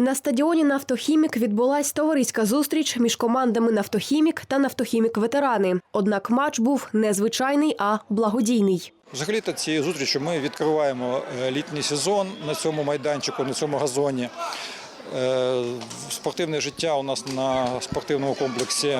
На стадіоні Нафтохімік відбулась товариська зустріч між командами Нафтохімік та Нафтохімік ветерани. Однак матч був не звичайний, а благодійний. Взагалі-то цією зустрічю ми відкриваємо е, літній сезон на цьому майданчику, на цьому газоні. Е, Спортивне життя у нас на спортивному комплексі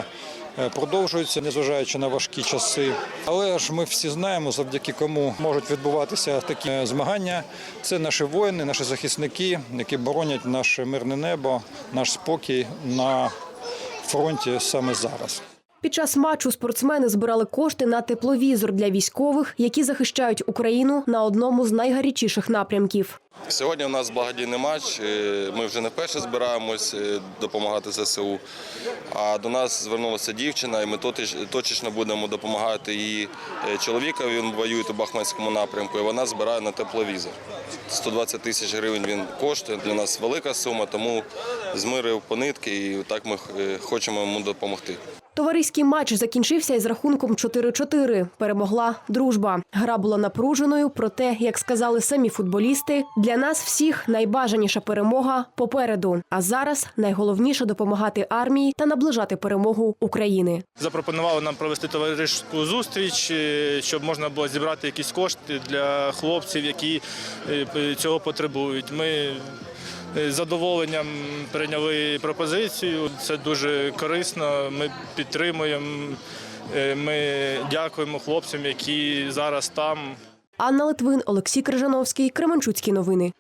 е, продовжується, незважаючи на важкі часи. Але ж ми всі знаємо, завдяки кому можуть відбуватися такі е, змагання. Це наші воїни, наші захисники, які боронять наше мирне небо, наш спокій на фронті саме зараз. Під час матчу спортсмени збирали кошти на тепловізор для військових, які захищають Україну на одному з найгарячіших напрямків. Сьогодні у нас благодійний матч. е, Ми вже не вперше збираємось е, допомагати ЗСУ. А до нас звернулася дівчина, і ми точечно будемо допомагати її е, чоловікові. Він воює у Бахманському напрямку, і вона збирає на тепловізор. 120 тисяч гривень він коштує. Для нас велика сума, тому змирив по нитки, і так ми хочемо йому допомогти. Товариський матч закінчився із рахунком 4-4. Перемогла дружба. Гра була напруженою, проте, як сказали самі футболісти, для нас всіх найбажаніша перемога попереду. А зараз найголовніше допомагати армії та наближати перемогу України. Запропонували нам провести товариську зустріч, е, щоб можна було зібрати якісь кошти для хлопців, які е, цього потребують. Ми з задоволенням прийняли пропозицію. Це дуже корисно. Ми підтримуємо. Е, Ми дякуємо хлопцям, які зараз там. Анна Литвин, Олексій Крижановський, Кременчуцькі новини.